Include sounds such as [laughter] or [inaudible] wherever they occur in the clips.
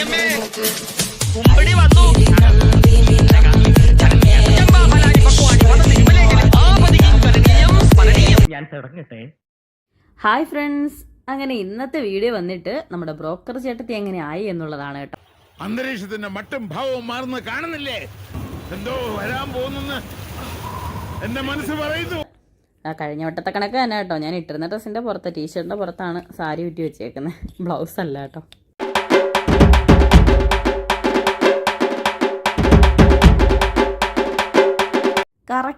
വന്നു. ഞാൻ തുടങ്ങട്ടെ. Hi friends. അങ്ങനെ ഇന്നത്തെ വീഡിയോ വന്നിട്ട് നമ്മുടെ ബ്രോക്കർ ചേട്ടത്തി എങ്ങനെ ആയി എന്നുള്ളതാണ് കേട്ടോ. അന്തരീക്ഷത്തിന്റെ മട്ടും ഭാവവും മാറുന്ന കാണുന്നില്ലേ? എന്തോ വരാൻ പോകുന്നു എന്റെ മനസ്സ് പറയുന്നു. ആ കഴിഞ്ഞ വട്ടത്തെ കണക്ക് തന്നെ കേട്ടോ. ഞാൻ ഇട്ടിരുന്ന ഡ്രസ്സിന്റെ പുറത്ത് ടീഷർട്ടിന്റെ പുറത്താണ് സാരി ഉറ്റി വെച്ചേക്കുന്നത് ബ്ലൗസ് അല്ല കേട്ടോ.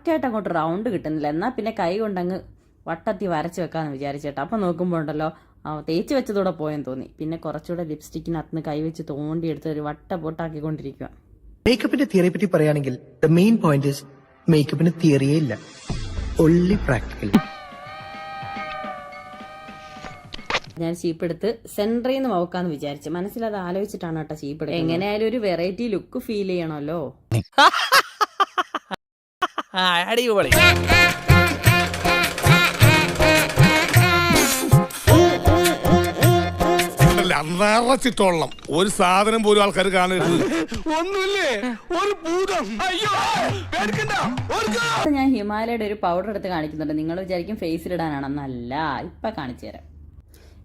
കറക്റ്റായിട്ട് അങ്ങോട്ട് റൗണ്ട് കിട്ടുന്നില്ല. എന്നാൽ പിന്നെ കൈ കൊണ്ടങ്ങ് വട്ടത്തി വരച്ച് വെക്കാമെന്ന് വിചാരിച്ചേട്ടാ. അപ്പം നോക്കുമ്പോൾ ഉണ്ടല്ലോ ആ, തേച്ച് വെച്ചതോടെ പോയെന്ന് തോന്നി. പിന്നെ കുറച്ചുകൂടെ ലിപ്സ്റ്റിക്കിനകത്ത് കൈ വെച്ച് തോണ്ടി എടുത്ത് ഒരു വട്ട പൊട്ടാക്കിക്കൊണ്ടിരിക്കുക മേക്കപ്പിന്റെ തിയറിയെ പറ്റി പറയുകയാണെങ്കിൽ ദ മെയിൻ പോയിന്റ് ഇസ് മേക്കപ്പിന് തിയറിയേ ഇല്ല. ഒള്ളി പ്രാക്ടിക്കൽ ഞാൻ ചീപ്പെടുത്ത് സെൻട്രിൽ നിന്ന് നോക്കാന്ന് വിചാരിച്ചു. മനസ്സിലത് ആലോചിച്ചിട്ടാണ് കേട്ടോ ചീപ്പെടുത്ത് എങ്ങനെയായാലും ഒരു വെറൈറ്റി ലുക്ക് ഫീൽ ചെയ്യണമല്ലോ. [laughs] അടിപൊളി നിറച്ചിട്ടോളണം ഒരു സാധനം പോലും ആൾക്കാർ കാണരുത്. ഒന്നുമില്ലേ? ഒരു ഭൂതം. അയ്യോ പേടിക്കണ്ട ഞാൻ ഹിമാലയയുടെ ഒരു പൗഡർ എടുത്ത് കാണിക്കുന്നുണ്ട്. നിങ്ങൾ വിചാരിക്കും ഫേസിൽ ഫേസിലിടാനാണെന്നല്ല ഇപ്പൊ കാണിച്ചു തരാം.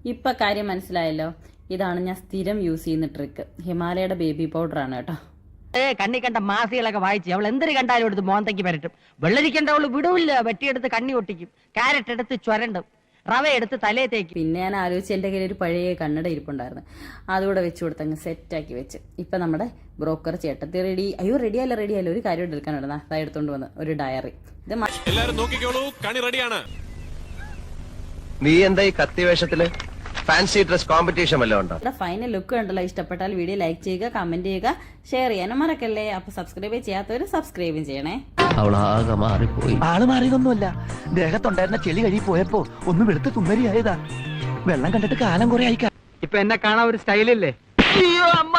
ഇപ്പൊ കാര്യം മനസ്സിലായല്ലോ? ഇതാണ് ഞാൻ സ്ഥിരം യൂസ് ചെയ്യുന്ന ട്രിക്ക് ഹിമാലയയുടെ ബേബി പൗഡർ ആണ് കേട്ടോ. കണ്ണി കണ്ട മാസികളൊക്കെ വായിച്ച് അവൾ എന്തൊരു കണ്ടാലും എടുത്ത് മോന്തയ്ക്ക് പരട്ടും. വെള്ളരിക്കണ്ട അവൾ വിടൂല്ല വെട്ടിയെടുത്ത് കണ്ണി ഒട്ടിക്കും. കാരറ്റ് എടുത്ത് ചുരണ്ടും. റവ എടുത്ത് തലേ തേക്കും. പിന്നെ ഞാൻ ആലോചിച്ച് എന്റെ കയ്യിൽ ഒരു പഴയ കണ്ണട ഇരിപ്പുണ്ടായിരുന്നു. അതുകൂടെ വെച്ച് കൊടുത്തങ്ങ് സെറ്റാക്കി വെച്ച്. ഇപ്പം നമ്മുടെ ബ്രോക്കർ ചേട്ടത്തി റെഡി അയ്യോ റെഡി അല്ല റെഡി അല്ല. ഒരു കാര്യം എടുക്കാനുണ്ടെന്നാ അതാ എടുത്തോണ്ട് വന്ന്. ഒരു ഡയറി ഇത് എല്ലാവരും നോക്കിക്കോളൂ. കണി റെഡിയാണ് നീ എന്താ ഈ കത്തി വേഷത്തിൽ? ഫാൻസി ഡ്രസ് കോമ്പറ്റീഷൻ വല്ലതും ഉണ്ടോ? ഫൈനൽ ലുക്ക് ഉണ്ടല്ലോ ഇഷ്ടപ്പെട്ടാൽ വീഡിയോ ലൈക്ക് ചെയ്യുക കമന്റ് ചെയ്യുക ഷെയർ ചെയ്യാനും മറക്കല്ലേ. അപ്പൊ സബ്സ്ക്രൈബ് ചെയ്യാത്തവർ സബ്സ്ക്രൈബും ചെയ്യണേ. അവളാകെ മാറിപ്പോയി. ആൾ മാറിയതൊന്നുമല്ല. ദേഹത്തുണ്ടായിരുന്ന ചെളി കഴുകി പോയപ്പോ ഒന്ന് വെളുത്ത് തുമ്മരിയായതാ. വെള്ളം കണ്ടിട്ട് കാലം കുറെ ആയിക്കാ ഇപ്പൊ എന്നെ കാണാൻ ഒരു സ്റ്റൈലില്ലേ അയ്യോ അമ്മാവാ